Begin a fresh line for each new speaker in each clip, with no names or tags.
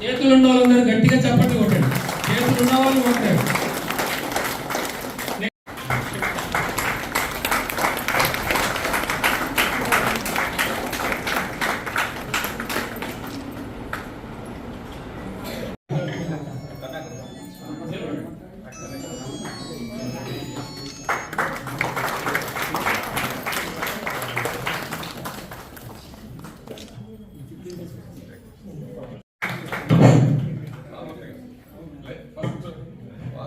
చేతులు ఉన్న వాళ్ళందరూ గట్టిగా చప్పట్లు కొట్టండి. చేతులు ఉన్న వాళ్ళు కొట్టారు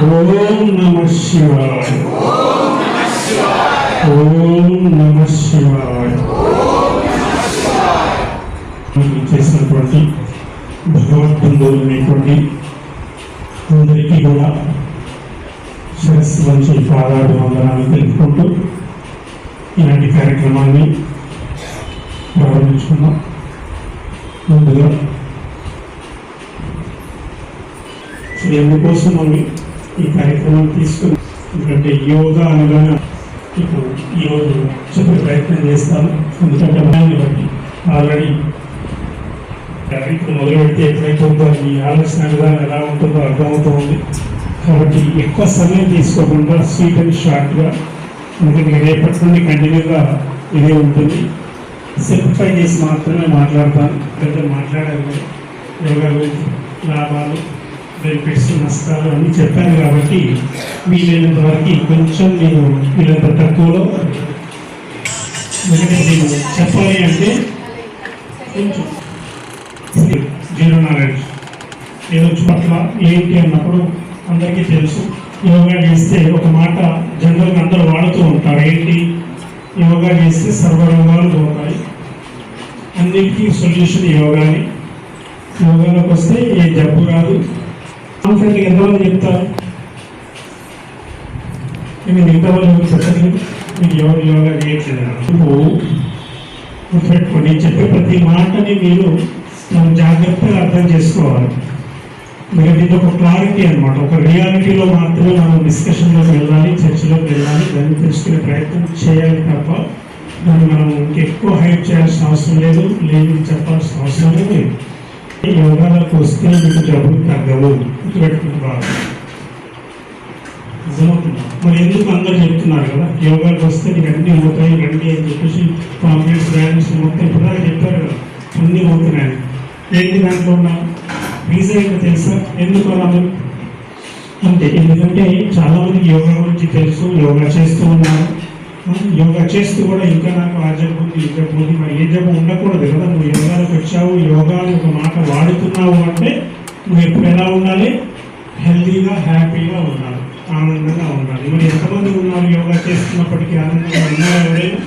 ॐ नमः शिवाय ॐ नमः शिवाय చేసినటువంటి భగవద్బంధువులు అనేటువంటి అందరికీ కూడా శిరస్సు వంచి పాదాడు వందనాలు తెలుపుకుంటూ ఇలాంటి కార్యక్రమాన్ని ప్రారంభించుకున్నాం ముందుగా సో ఎందుకోసం మనం ఈ కార్యక్రమం తీసుకుని ఎందుకంటే యోగా అనగానే ఇప్పుడు ఈరోజు చెప్పే ప్రయత్నం చేస్తాను ఎందుకంటే బట్టి ఆల్రెడీ ఇప్పుడు మొదలు పెడితే ఎట్లయితుందో మీ ఆలోచన విధానం ఎలా ఉంటుందో అర్థమవుతుంది కాబట్టి ఎక్కువ సమయం తీసుకోకుండా స్వీట్ అండ్ షార్ట్గా ఎందుకంటే రేపటి నుండి కంటిన్యూగా ఇదే ఉంటుంది. సింప్లిఫై చేసి మాత్రమే మాట్లాడతాను. పెద్ద మాట్లాడాలి యోగా గురించి లాభాలు బెనిఫిట్స్ నష్టాలు అని చెప్పాను కాబట్టి వీలైనంత వరకు కొంచెం నేను వీళ్ళంత తక్కువలో ఎందుకంటే నేను చెప్పాలి అంటే కొంచెం జీరో నాలెడ్జ్ ఏదో పట్ల ఏంటి అన్నప్పుడు అందరికీ తెలుసు యోగా చేస్తే ఒక మాట జనరల్గా అందరూ వాడుతూ ఉంటారు ఏంటి యోగా చేస్తే సర్వరోగాలు పోతాయి అన్నిటికీ సొల్యూషన్ యోగాని యోగాలోకి వస్తే ఏ జబ్బు రాదు కాన్సెప్ట్ ఎంతమంది చెప్తారు? నేను ఇంతవరకు ఎవరు చెప్పండి మీరు ఎవరు యోగా చేయట్లేదు ఇప్పుడు గుర్తుపెట్టుకోండి నేను చెప్పే ప్రతి మాటని మీరు మనం జాగ్రత్తగా అర్థం చేసుకోవాలి. మీరు ఇది ఒక క్లారిటీ అనమాట ఒక రియాలిటీలో మాత్రమే మనం డిస్కషన్లోకి వెళ్ళాలి చర్చలోకి వెళ్ళాలి దాన్ని తెలుసుకునే ప్రయత్నం చేయాలి తప్ప దాన్ని మనం ఎక్కువ హైప్ చేయాల్సిన అవసరం లేదు లేదు చెప్పాల్సిన అవసరం లేదు. యోగాలకు వస్తే మీకు డబ్బులు తగ్గవు. గుర్తుపెట్టుకుంటున్నారు మరి ఎందుకు అందరు చెప్తున్నారు కదా? యోగాలకు వస్తే నీకు అన్ని అవుతాయి రండి అని చెప్పేసి కాంప్లెక్స్ బ్యాలెన్స్ మొత్తం ఇప్పుడు చెప్పారు కదా. అన్నీ పోతున్నాయి. ఏంటి దాంట్లో ఉన్న రీజన్ ఏంటో తెలుసా? ఎందుకు అలా అంటే ఎందుకంటే చాలామందికి యోగా గురించి తెలుసు యోగా చేస్తూ ఉన్నారు. యోగా చేస్తూ కూడా ఇంకా నాకు ఆ జబ్బు ఉంది ఈ జబ్బు ఉంది. మరి ఏ జబ్బు ఉండకూడదు కదా. నువ్వు యోగాలకు వచ్చావు యోగా ఒక మాట వాడుతున్నావు అంటే నువ్వు ఎప్పుడు ఎలా ఉండాలి? హెల్తీగా హ్యాపీగా ఉండాలి. ఆనందంగా ఉండాలి. మరి ఎంతమంది ఉన్నారు యోగా చేస్తున్నప్పటికీ ఆనందంగా ఉన్నారు ఎవరైనా?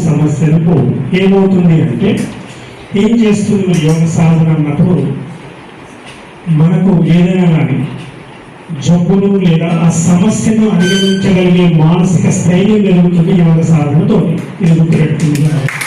సమస్యలు పోవు. ఏమవుతుంది అంటే ఏం చేస్తుంది యోగ సాధన అన్నప్పుడు మనకు ఏదైనా కానీ జబ్బును లేదా ఆ సమస్యను అధిగమించగలిగే మానసిక స్థైర్యం జరుగుతుంది యోగ సాధనతో ఇది గుర్తుపెట్టుకుంటున్నారు